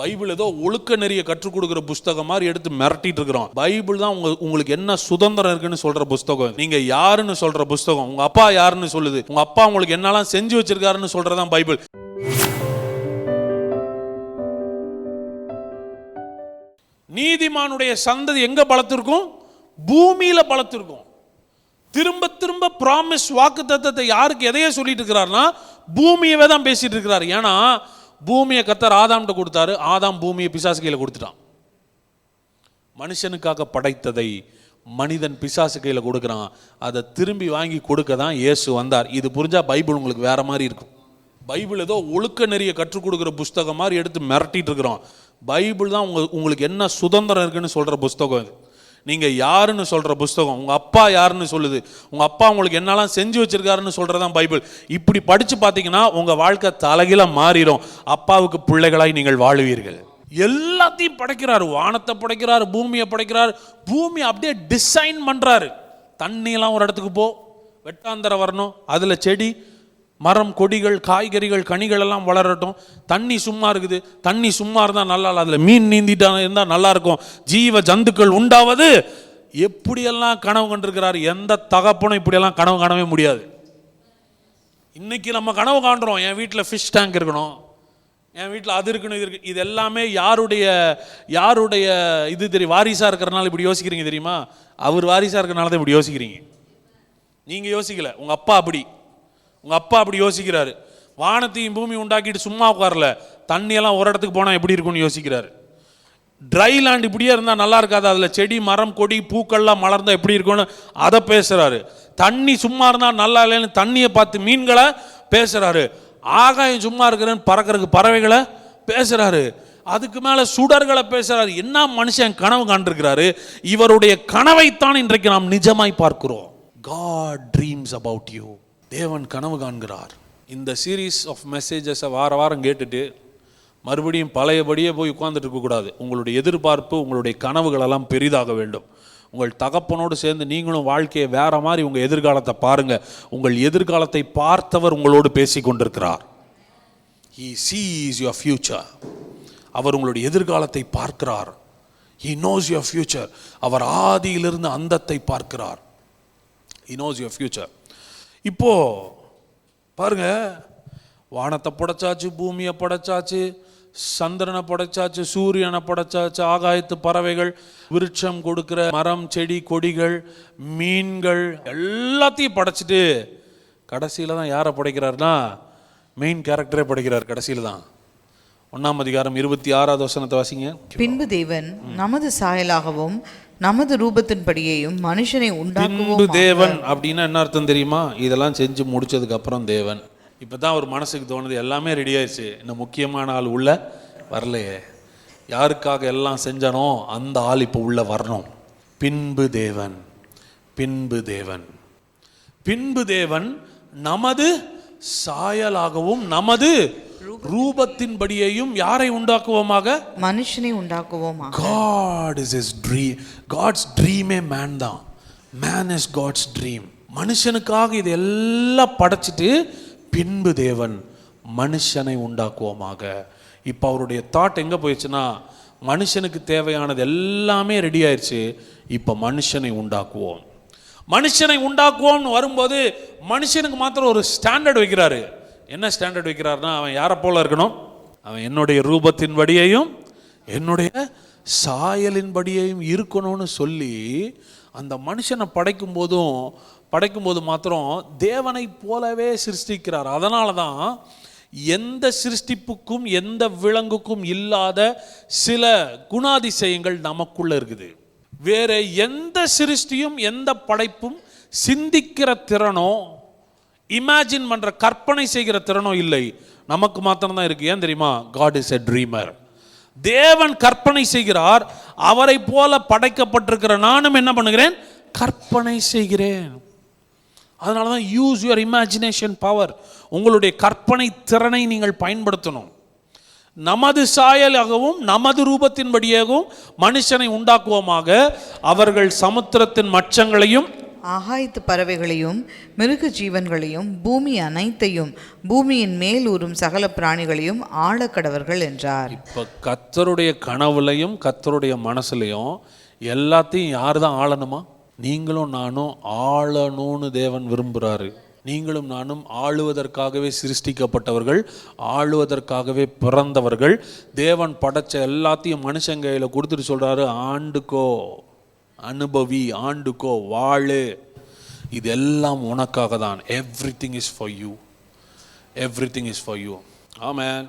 Bible ஏதோ ஒழுக்க நெறிய கற்றுக் கொடுக்குற புஸ்தகம் மாதிரி எடுத்து மிரட்டிட்டு இருக்கிறோம். பைபிள் தான் உங்க உங்களுக்கு என்ன சுதந்திரம் இருக்குன்னு சொல்ற புஸ்தகம். நீங்க யாருன்னு சொல்ற புஸ்தகம். உங்க அப்பா யாருன்னு சொல்லுது. உங்க அப்பா உங்களுக்கு என்னெல்லாம் செஞ்சு வச்சிருக்காருன்னு சொல்றதான் பைபிள். நீதிமானுடைய சந்ததி எங்க பலத்திருக்கும்? பூமியில பலத்திருக்கும். திரும்ப திரும்ப ப்ராமிஸ் வாக்கு தத்துவத்தை யாருக்கு எதையே சொல்லிட்டு இருக்கிறாருன்னா பூமியவே தான் பேசிட்டு இருக்கிறார். ஏன்னா பூமியை கத்தர் ஆதாம்கிட்ட கொடுத்தாரு. ஆதாம் பூமியை பிசாசு கையில் கொடுத்துட்டான். மனுஷனுக்காக படைத்ததை மனிதன் பிசாசு கையில் கொடுக்குறான். அதை திரும்பி வாங்கி கொடுக்க தான் இயேசு வந்தார். இது புரிஞ்சால் பைபிள் உங்களுக்கு வேற மாதிரி இருக்கும். பைபிள் ஏதோ ஒழுக்க நெறிய கற்றுக் கொடுக்குற புஸ்தகம் மாதிரி எடுத்து மிரட்டிட்டு இருக்கிறோம். பைபிள் தான் உங்க உங்களுக்கு என்ன சுதந்திரம் இருக்குன்னு சொல்கிற புஸ்தகம் இது. நீங்கள் யாருன்னு சொல்கிற புஸ்தகம் உங்கள் அப்பா யாருன்னு சொல்லுது? உங்கள் அப்பா உங்களுக்கு என்னெல்லாம் செஞ்சு வச்சுருக்காருன்னு சொல்கிறது தான் பைபிள். இப்படி படித்து பார்த்தீங்கன்னா உங்கள் வாழ்க்கை தலைகில மாறிடும். அப்பாவுக்கு பிள்ளைகளாய் நீங்கள் வாழுவீர்கள். எல்லாத்தையும் படைக்கிறார். வானத்தை படைக்கிறார் பூமியை படைக்கிறார். பூமி அப்படியே டிசைன் பண்ணுறாரு தண்ணியெல்லாம் ஒரு இடத்துக்கு போ. வெட்டாந்தர வரணும். அதில் செடி மரம் கொடிகள் காய்கறிகள் கனிகள் எல்லாம் வளரட்டும். தண்ணி சும்மா இருக்குது. தண்ணி சும்மா இருந்தால் நல்லா இல்லை அதில் மீன் நீந்திட்டா இருந்தால் நல்லா இருக்கும் ஜீவ ஜந்துக்கள் உண்டாவது எப்படியெல்லாம் கனவு கண்டிருக்கிறார்? எந்த தகப்பனும் இப்படியெல்லாம் கனவு காணவே முடியாது. இன்னைக்கு நம்ம கனவு காண்றோம். என் வீட்டில் ஃபிஷ் டேங்க் இருக்கணும். என் வீட்டில் அது இருக்கணும் இது இருக்கு இது எல்லாமே யாருடைய யாருடைய இது தெரியும் வாரிசாக இருக்கிறனால இப்படி யோசிக்கிறீங்க தெரியுமா? அவர் வாரிசாக இருக்கிறனால தான் இப்படி யோசிக்கிறீங்க. நீங்கள் யோசிக்கல. உங்கள் அப்பா அப்படி. உங்கள் அப்பா அப்படி யோசிக்கிறாரு. வானத்தையும் பூமி உண்டாக்கிட்டு சும்மா உட்காரல. தண்ணியெல்லாம் ஒரு இடத்துக்கு போனால் எப்படி இருக்கும்னு யோசிக்கிறாரு. ட்ரை லேண்ட் இப்படியே இருந்தால் நல்லா இருக்காது. அதில் செடி மரம் கொடி பூக்கள்லாம் மலர்ந்தால் எப்படி இருக்கும்னு அதை பேசுகிறாரு தண்ணி சும்மா இருந்தால் நல்லா இல்லைன்னு தண்ணியை பார்த்து மீன்களை பேசுகிறாரு ஆகாயம் சும்மா இருக்கிறேன்னு பறக்கிறதுக்கு பறவைகளை பேசுகிறாரு அதுக்கு மேலே சுடர்களை பேசுகிறாரு என்ன மனுஷன் கனவு காண்டிருக்கிறாரு இவருடைய கனவைத்தான் இன்றைக்கு நாம் நிஜமாய் பார்க்கிறோம். காட் ட்ரீம்ஸ் அபவுட் யூ தேவன் கனவு காண்கிறார். இந்த சீரீஸ் ஆஃப் மெசேஜஸை வார வாரம் கேட்டுட்டு மறுபடியும் பழையபடியே போய் உட்கார்ந்துட்டு இருக்கக்கூடாது உங்களுடைய எதிர்பார்ப்பு உங்களுடைய கனவுகளெல்லாம் பெரிதாக வேண்டும். உங்கள் தகப்பனோடு சேர்ந்து நீங்களும் வாழ்க்கையை வேற மாதிரி உங்கள் எதிர்காலத்தை பாருங்க. உங்கள் எதிர்காலத்தை பார்த்தவர் உங்களோடு பேசி கொண்டிருக்கிறார். ஹீ சீஸ் யுவர் ஃபியூச்சர் அவர் உங்களுடைய எதிர்காலத்தை பார்க்கிறார். ஹீ நோஸ் யுவர் ஃபியூச்சர் அவர் ஆதியிலிருந்து அந்தத்தை பார்க்கிறார். ஹி நோஸ் யுவர் ஃபியூச்சர் இப்போ பாருங்க வானத்தை படைச்சாச்சு பூமியை படைச்சாச்சு சந்திரனை படைச்சாச்சு சூரியனை படைச்சாச்சு ஆகாயத்து பறவைகள் விருட்சம் கொடுக்கிற மரம் செடி கொடிகள் மீன்கள் எல்லாத்தையும் படைச்சிட்டு கடைசியில் தான் யாரை படைக்கிறாருன்னா மெயின் கேரக்டரே படைக்கிறார் கடைசியில் தான். ஒன்றாம் அதிகாரம் இருபத்தி ஆறாவது வசனத்தை வாசிங்க. பின்பு தேவன் நமது சாயலாகவும் நமது ரூபத்தின்படியேயும் மனுஷனை உண்டாக்குவோம் தேவன் அப்படின்னா என்ன அர்த்தம் தெரியுமா? இதெல்லாம் செஞ்சு முடிச்சதுக்கு அப்புறம் தேவன். இப்பதான் ஒரு மனசுக்கு தோணுது எல்லாமே ரெடி ஆயிடுச்சு. இன்னும் முக்கியமான ஆள் உள்ள வரலையே. யாருக்காக எல்லாம் செஞ்சனோ அந்த ஆள் இப்போ உள்ள வரணும். பின்பு தேவன் பின்பு தேவன். பின்பு தேவன் நமது சாயலாகவும் நமது ரூபத்தின்படியையும் யாரை உண்டாக்குவோமாக? மனுஷனை உண்டாக்குவோமா God is his dream. God's dream a man தான். மேன் இஸ் காட்ஸ் ட்ரீம் மனுஷனுக்காக இது எல்லாம் படைச்சிட்டு பின்பு தேவன் மனுஷனை உண்டாக்குவோமாக. இப்போ அவருடைய தாட் எங்கே போயிடுச்சுன்னா மனுஷனுக்கு தேவையானது எல்லாமே ரெடி ஆயிடுச்சு இப்போ மனுஷனை உண்டாக்குவோம். மனுஷனை உண்டாக்குவோம்னு வரும்போது மனுஷனுக்கு மாத்திரம் ஒரு ஸ்டாண்டர்ட் வைக்கிறாரு. என்ன ஸ்டாண்டர்ட் வைக்கிறார்னா அவன் யாரை போல இருக்கணும்? அவன் என்னுடைய ரூபத்தின் படியையும் என்னுடைய சாயலின் படியையும் இருக்கணும்னு சொல்லி அந்த மனுஷனை படைக்கும் போதும் படைக்கும் போது மாத்திரம் தேவனை போலவே சிருஷ்டிக்கிறார். அதனால தான் எந்த சிருஷ்டிப்புக்கும் எந்த விலங்குக்கும் இல்லாத சில குணாதிசயங்கள் நமக்குள்ள இருக்குது. வேற எந்த சிருஷ்டியும் எந்த படைப்பும் சிந்திக்கிற திறனோ இமேஜின் பண்ணுற கற்பனை செய்கிற திறனும் இல்லை. நமக்கு மாத்திரம்தான் இருக்கு. ஏன் தெரியுமா? காட் இஸ் எ ட்ரீமர் தேவன் கற்பனை செய்கிறார். அவரை போல படைக்கப்பட்டிருக்கிற நானும் என்ன பண்ணுகிறேன்? கற்பனை செய்கிறேன். அதனால தான் யூஸ் யுவர் இமேஜினேஷன் பவர் உங்களுடைய கற்பனை திறனை நீங்கள் பயன்படுத்தணும். நமது சாயலாகவும் நமது ரூபத்தின்படியாகவும் மனுஷனை உண்டாக்குவோமாக அவர்கள் சமுத்திரத்தின் மச்சங்களையும் ஆகாயத்து பறவைகளையும் மிருக ஜீவன்களையும் பூமி அனைத்தையும் பூமியின் மேல் ஊறும் சகல பிராணிகளையும் ஆழக்கடவர்கள் என்றார். இப்போ கத்தருடைய கனவுலையும் கத்தருடைய மனசுலையும் எல்லாத்தையும் யார் தான் ஆளணுமா? நீங்களும் நானும் ஆளணும்னு தேவன் விரும்புகிறாரு நீங்களும் நானும் ஆளுவதற்காகவே சிருஷ்டிக்கப்பட்டவர்கள் ஆளுவதற்காகவே பிறந்தவர்கள். தேவன் படைச்ச எல்லாத்தையும் மனுஷன் கையில் கொடுத்துட்டு சொல்கிறாரு ஆண்டுக்கோ. அனுபவி ஆண்டுக்கோ வாழு. இது எல்லாம் உனக்காக தான் everything is for you everything is for you amen